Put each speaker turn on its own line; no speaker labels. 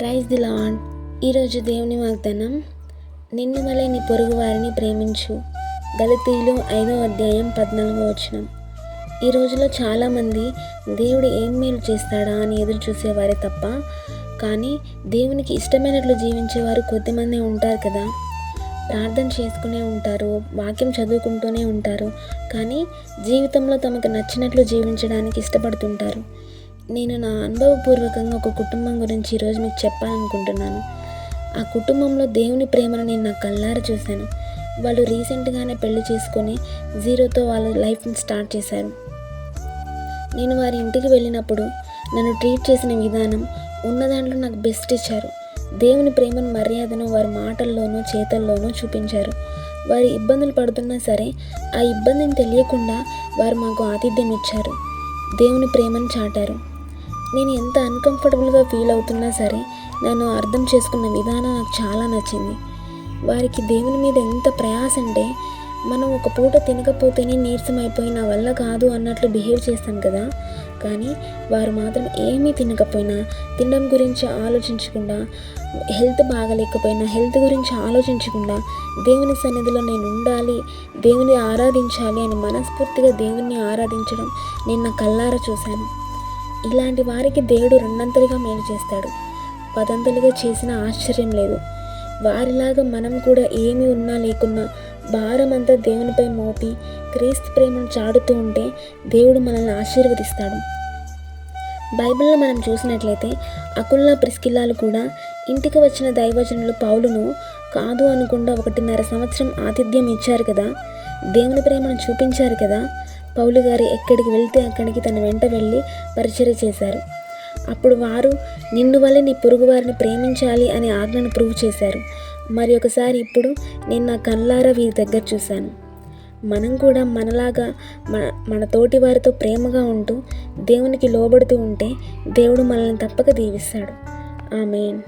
Praise the lord ఈరోజు దేవుని వాగ్దానం నిన్ను వలె నీ పొరుగు వారిని ప్రేమించు. గలతీలు ఐదో అధ్యాయం పద్నాలుగో వచనం. ఈ రోజులో చాలామంది దేవుడు ఏం మేలు చేస్తాడా అని ఎదురు చూసేవారే తప్ప కానీ దేవునికి ఇష్టమైనట్లు జీవించేవారు కొద్దిమంది ఉంటారు కదా. ప్రార్థన చేసుకునే ఉంటారు వాక్యం చదువుకుంటూనే ఉంటారు కానీ జీవితంలో తమకు నచ్చినట్లు జీవించడానికి ఇష్టపడుతుంటారు. నేను నా అనుభవపూర్వకంగా ఒక కుటుంబం గురించి ఈరోజు మీకు చెప్పాలనుకుంటున్నాను. ఆ కుటుంబంలో దేవుని ప్రేమను నేను నా కళ్ళారా చూశాను. వాళ్ళు రీసెంట్గానే పెళ్ళి చేసుకొని జీరోతో వాళ్ళ లైఫ్ని స్టార్ట్ చేశారు. నేను వారి ఇంటికి వెళ్ళినప్పుడు నన్ను ట్రీట్ చేసిన విధానం ఉన్న దాంట్లో నాకు బెస్ట్ ఇచ్చారు. దేవుని ప్రేమను మర్యాదను వారి మాటల్లోనూ చేతల్లోనూ చూపించారు. వారి ఇబ్బందులు పడుతున్నా సరే ఆ ఇబ్బందిని తెలియకుండా వారు మాకు ఆతిథ్యం ఇచ్చారు. దేవుని ప్రేమను చాటారు. నేను ఎంత అన్కంఫర్టబుల్గా ఫీల్ అవుతున్నా సరే నన్ను అర్థం చేసుకున్న విధానం నాకు చాలా నచ్చింది. వారికి దేవుని మీద ఎంత ప్రయాస అంటే మనం ఒక పూట తినకపోతేనే నీరసం అయిపోయి నా వల్ల కాదు అన్నట్లు బిహేవ్ చేస్తాం కదా. కానీ వారు మాత్రం ఏమీ తినకపోయినా తినడం గురించి ఆలోచించకుండా హెల్త్ బాగలేకపోయినా హెల్త్ గురించి ఆలోచించకుండా దేవుని సన్నిధిలో నేను ఉండాలి దేవుని ఆరాధించాలి అని మనస్ఫూర్తిగా దేవుణ్ణి ఆరాధించడం నేను నా కల్లారా చూశాను. ఇలాంటి వారికి దేవుడు రెండంతలుగా మేలు చేస్తాడు. పదంతలుగా చేసిన ఆశ్చర్యం లేదు. వారిలాగా మనం కూడా ఏమి ఉన్నా లేకున్నా భారమంతా దేవునిపై మోపి క్రీస్తు ప్రేమను చాడుతూ ఉంటే దేవుడు మనల్ని ఆశీర్వదిస్తాడు. బైబిల్లో మనం చూసినట్లయితే అకుల్లా ప్రిస్కిల్లాలు కూడా ఇంటికి వచ్చిన దైవజనులు పౌలును కాదు అనుకుండా ఒకటిన్నర సంవత్సరం ఆతిథ్యం ఇచ్చారు కదా దేవుని ప్రేమను చూపించారు కదా పౌలు గారు ఎక్కడికి వెళ్తే అక్కడికి తన వెంట వెళ్ళి పరిచయం చేశారు. అప్పుడు వారు నిన్ను వల్ల నీ పొరుగు వారిని ప్రేమించాలి అనే ఆజ్ఞను ప్రూవ్ చేశారు. మరి ఒకసారి ఇప్పుడు నేను నా కళ్ళారా వీరి దగ్గర చూశాను. మనం కూడా మనలాగా మన మన తోటి వారితో ప్రేమగా ఉంటూ దేవునికి లోబడుతూ ఉంటే దేవుడు మనల్ని తప్పక దీవిస్తాడు. ఆమెన్.